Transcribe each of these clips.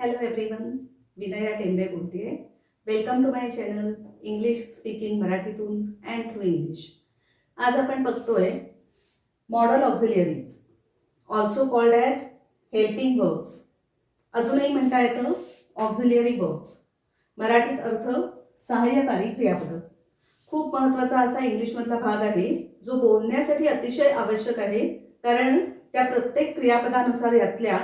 Hello everyone Vinaya Tembe बोलते welcome to my channel English speaking मराठीतून and through English आज आपण बघतोय modal auxiliaries also called as helping verbs अजूनही म्हणता येतं ऑक्झिलियरी वर्ब्स मराठीत अर्थ सहाय्यकारी क्रियापद खूप महत्त्वाचा असा इंग्लिशमधला भाग आहे जो बोलण्यासाठी अतिशय आवश्यक आहे कारण त्या प्रत्येक क्रियापदानुसार यातल्या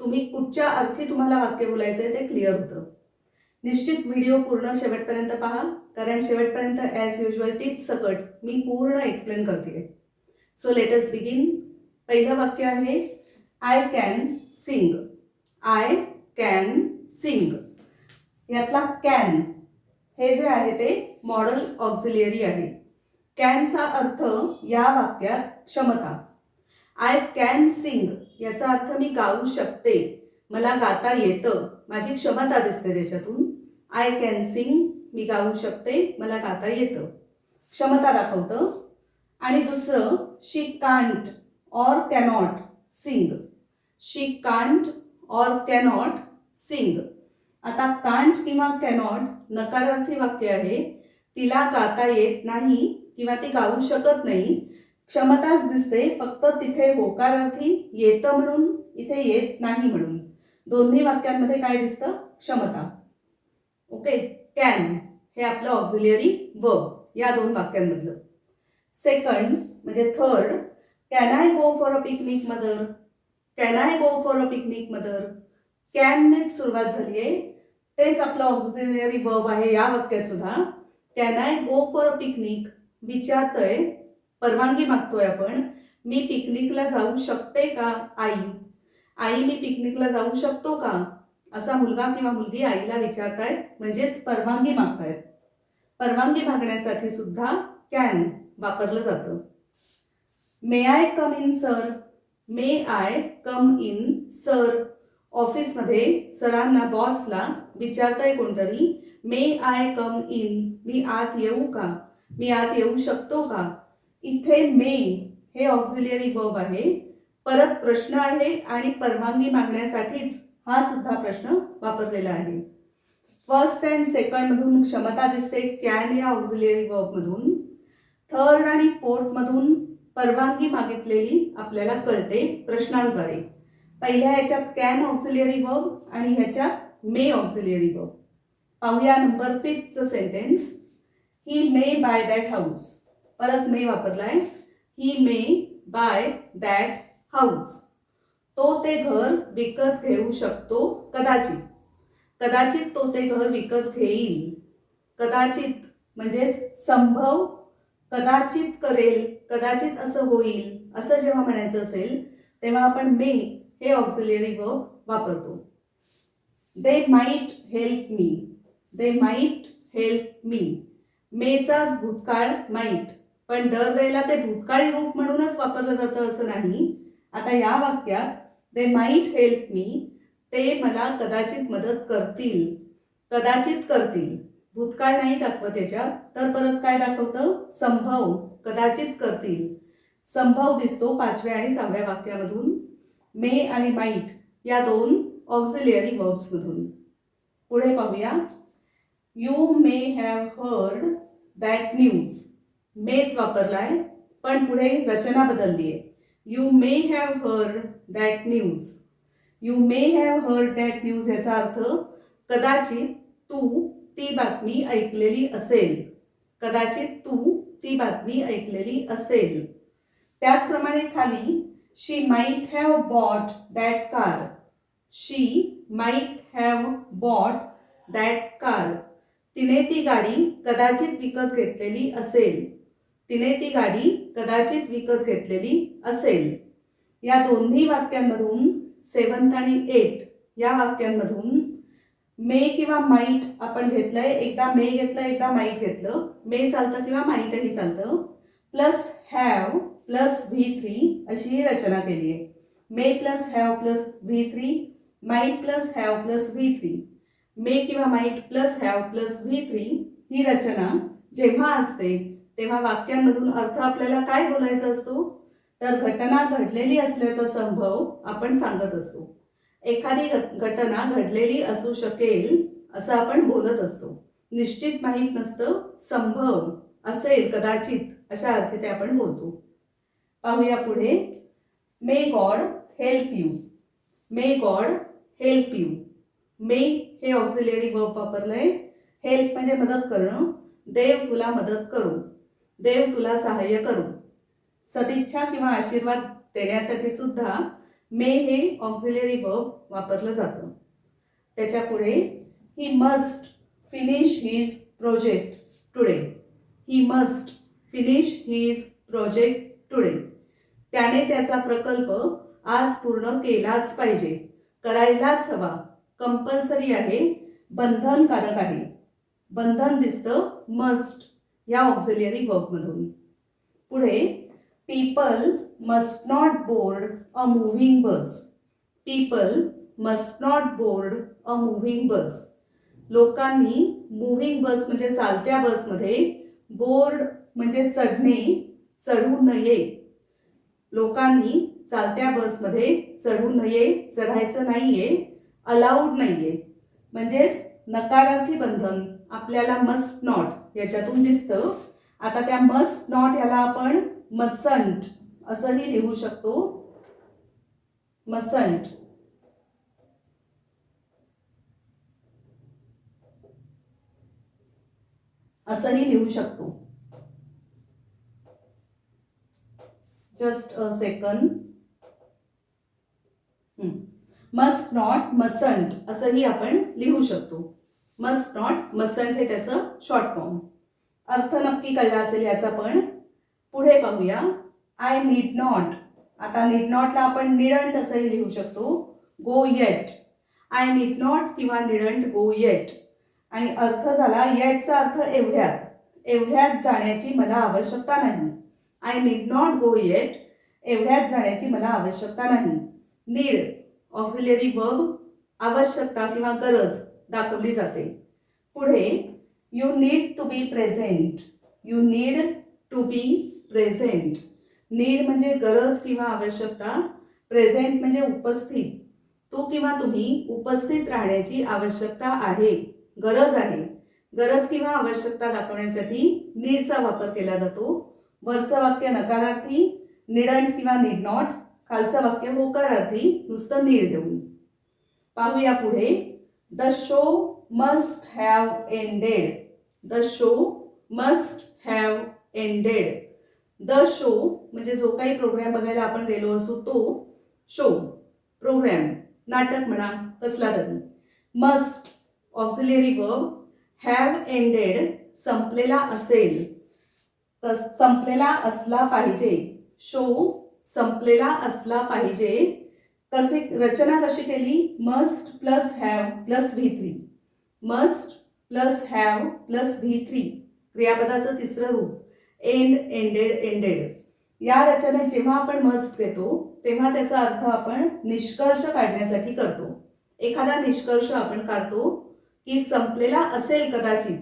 तुम्ही कुठच्या अर्थी तुम्हाला वाक्य बोलायचं आहे ते क्लिअर होतं. निश्चित व्हिडिओ पूर्ण शेवटपर्यंत पहा कारण शेवटपर्यंत ॲज युजल टिप्स सकट मी पूर्ण एक्सप्लेन करते. सो लेटस बिगिन पहिलं वाक्य आहे I can sing I can sing यातला कॅन हे जे आहे ते मॉडल ऑक्झिलियरी आहे. कॅनचा अर्थ या वाक्यात क्षमता. आय कॅन सिंग याचा अर्थ मी गाऊ शकते. मला गाता येतं. माझी क्षमता दिसते त्याच्यातून. आय कॅन सिंग मी गाऊ शकते. मला गाता येतं. क्षमता दाखवतं. आणि दुसरं she can't or cannot sing she can't or cannot sing आता कांट किंवा कॅनॉट नकारार्थी वाक्य आहे. तिला गाता येत नाही किंवा ती गाऊ शकत नाही. क्षमताच दिसते फक्त तिथे होकारार्थी येतं म्हणून इथे येत नाही म्हणून. दोन्ही वाक्यांमध्ये काय दिसतं? क्षमता. ओके कॅन हे आपलं ऑक्झिलियरी वर्ब या दोन वाक्यांमधलं. सेकंड म्हणजे third can I go for a picnic mother can I go for a picnic mother कॅननेच सुरुवात झाली आहे तेच आपलं ऑक्झिलियरी वर्ब आहे या वाक्यात सुद्धा. Can I go for a picnic विचारतंय. परवानगी मागतोय आपण. मी पिकनिकला जाऊ शकते का आई? आई मी पिकनिकला जाऊ शकतो का? असा मुलगा किंवा मुलगी आईला विचारतायत म्हणजेच परवानगी मागतायत परवानगी मागण्यासाठी सुद्धा कॅन वापरलं जातं. May I come in sir may I come in sir ऑफिसमध्ये सरांना बॉसला विचारताय कोणतरी मे आय कम इन मी आत येऊ का? मी आत येऊ शकतो का? इथे मे हे ऑक्झिलियरी वर्ब आहे. परत प्रश्न आहे आणि परवानगी मागण्यासाठीच हा सुद्धा प्रश्न वापरलेला आहे. फर्स्ट अँड सेकंड मधून क्षमता दिसते. कॅन या ऑक्झिलियरी वर्ब मधून. थर्ड आणि फोर्थ मधून परवानगी मागितलेली आपल्याला कळते प्रश्नांद्वारे. पहिल्या ह्याच्यात कॅन ऑक्झिलियरी वर्ब आणि ह्याच्यात मे ऑक्झिलियरी वर्ब पाहूया number फिफ्थचं sentence he may buy that house परत मे वापरला आहे he may buy that house तो ते घर विकत घेऊ शकतो कदाचित. कदाचित तो ते घर विकत घेईल. कदाचित म्हणजेच संभव कदाचित करेल कदाचित असं होईल असं जेव्हा म्हणायचं असेल तेव्हा आपण मे हे ऑक्झिलरी वर्ब वापरतो. They might help me they might help me मेचाच भूतकाळ माईट पण दरवेळेला ते भूतकाळी रूप म्हणूनच वापरलं जातं असं नाही. आता या वाक्यात दे माईट हेल्प मी ते मला कदाचित मदत करतील. कदाचित करतील. भूतकाळ नाही दाखवत याच्यात. तर परत काय दाखवतं? संभव. कदाचित करतील. संभव दिसतो पाचव्या आणि सहाव्या वाक्यामधून. मे आणि माईट या दोन ऑक्झिलियरी वर्ब्समधून पुढे पाहूया. You may have heard that news match वापरलाय पण पुढे रचना बदलली आहे you may have heard that news you may have heard that news याचा अर्थ कदाचित तू ती बातमी ऐकलेली असेल. कदाचित तू ती बातमी ऐकलेली असेल. त्याचप्रमाणे खाली she might have bought that car she might have bought that car तिने ती गाडी कदाचित विकत घेतलेली असेल. तिने ती गाडी कदाचित विकत घेतलेली असेल. या दोन्ही वाक्यांमधून सेवन्थ आणि एट या वाक्यांमधून मे किंवा माईट आपण घेतलंय एकदा मे घेतलं एकदा माईट घेतलं. मे चालतं किंवा माईटही चालतं. Plus have plus V three अशी ही रचना केली आहे. May plus have plus V three might plus have plus V three. May किंवा might plus have plus V three ही रचना जेव्हा असते तेव्हा वाक्यांमधून अर्थ आपल्याला काय बोलायचा असतो? तर घटना घडलेली असल्याचा संभव आपण सांगत असतो. एखादी घ- घटना घडलेली असू शकेल असं आपण बोलत असतो. निश्चित माहीत नसतं संभव असेल कदाचित अशा अर्थी ते आपण बोलतो. पाहूया पुढे. May God help you may God help you may हे ऑक्झिलरी वर्ब वापरलंय. हेल्प म्हणजे मदत करणं. देव तुला मदत करू. देव तुला सहाय्य करू. सदिच्छा किंवा आशीर्वाद देण्यासाठी सुद्धा मे हे ऑक्झिलरी वर्ब वापरलं जातं. त्याच्या पुढे he must finish his project today he must finish his project today त्याने त्याचा प्रकल्प आज पूर्ण केलाच पाहिजे. करायलाच हवा. कंपल्सरी आहे. बंधनकारक आहे. बंधन दिसतं मस्ट या ऑक्झिलियरी वर्बमधून पुढे people must not board a moving bus people must not board a moving bus लोकांनी मुव्हिंग बस म्हणजे चालत्या बसमध्ये बोर्ड म्हणजे चढणे चढू नये. लोकांनी चालत्या बसमध्ये चढू नये चढायचं नाहीये अलाउड नाहीये. म्हणजेच नकारार्थी बंधन आपल्याला मस्ट नॉट याच्यातून दिसतं. आता त्या मस्ट नॉट याला आपण मसंट असंही लिहू शकतो. मसंट असंही लिहू शकतो. Just a second must not mustn't असंही आपण लिहू शकतो. मस्ट नॉट मसंट हे त्याचं शॉर्ट फॉर्म अर्थ नक्की कळला असेल याचा पण. पुढे पाहूया आय नीड नॉट आता नीड नॉटला आपण निडंट असंही लिहू शकतो. Go yet I need not किंवा निडंट गो येट आणि अर्थ झाला येटचा अर्थ एवढ्यात. एवढ्यात जाण्याची मला आवश्यकता नाही. I need not go yet एवढ्यात जाण्याची मला आवश्यकता नाही. नीड ऑक्झिलरी वर्ब आवश्यकता किंवा गरज. दाखवली जाते. पुढे you need to be present you need to be present need म्हणजे गरज किंवा आवश्यकता. प्रेझेंट म्हणजे उपस्थित. तू किंवा तुम्ही उपस्थित राहण्याची आवश्यकता आहे. गरज आहे. गरज किंवा आवश्यकता दाखवण्यासाठी नीडचा वापर केला जातो. वरचं वाक्य नकारार्थी निडंट किंवा नीड नॉट खालचं वाक्य होकारार्थी नुसतं नीड देऊन. पाहूया पुढे. The show must have ended the show must have ended the show म्हणजे जो काही प्रोग्राम बघायला आपण गेलो असू तो शो प्रोग्राम नाटक म्हणा कसला तरी. Must auxiliary verb have ended संपलेला असेल. कस संपलेला असला पाहिजे. शो संपलेला असला पाहिजे. कसे रचना कशी केली? Must plus have plus V three. Must plus have plus V three. क्रियापदाचं तिसरं रूप. End ended ended. या रचनेत जेव्हा आपण मस्ट घेतो तेव्हा त्याचा अर्थ आपण निष्कर्ष काढण्यासाठी करतो. एखादा निष्कर्ष आपण काढतो की संपलेला असेल कदाचित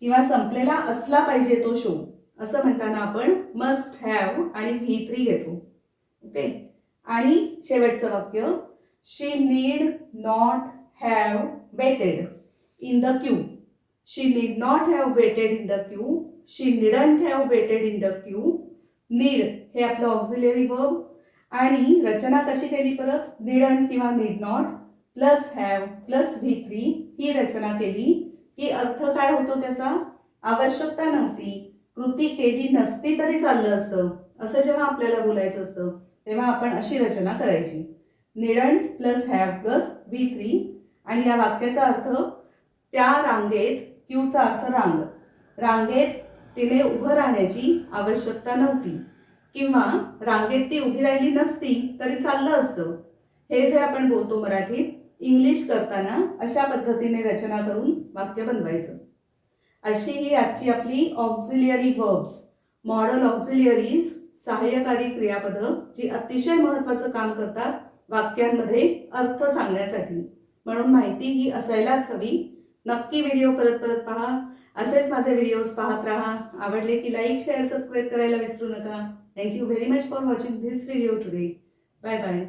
किंवा संपलेला असला पाहिजे तो शो असं म्हणताना आपण मस्ट हॅव आणि व्ही थ्री घेतो. ओके? आणि शेवटचं वाक्य she need not have waited in the queue she need not have waited in the queue she needn't have waited in the queue need हे आपलं ऑक्झिलरी वर्ब आणि रचना कशी केली परत? निडंट किंवा need not plus have plus V three ही रचना केली. की अर्थ काय होतो त्याचा? आवश्यकता नव्हती. कृती केली नसती तरी चाललं असतं. असं जेव्हा आपल्याला बोलायचं असतं तेव्हा आपण अशी रचना करायची. Needn't plus have plus V three आणि या वाक्याचा अर्थ त्या रांगेत क्यूचा अर्थ रांग. रांगेत तिने उभं राहण्याची आवश्यकता नव्हती. किंवा रांगेत ती उभी राहिली नसती तरी चाललं असतं. हे जे आपण बोलतो मराठीत इंग्लिश करताना अशा पद्धतीने रचना करून वाक्य बनवायचं. अशी ही आजची आपली ऑक्झिलियरी वर्ब्स मॉडल ऑक्झिलियरीज सहाय्यकारी क्रियापद जी अतिशय महत्त्वाचं काम करतात वाक्यांमध्ये अर्थ सांगण्यासाठी. म्हणून माहिती ही असायलाच हवी. नक्की व्हिडिओ परत परत पहा. असेच माझे व्हिडिओज पाहत राहा. आवडले की लाईक शेअर सबस्क्राईब करायला विसरू नका. Thank you very much for watching this video today bye bye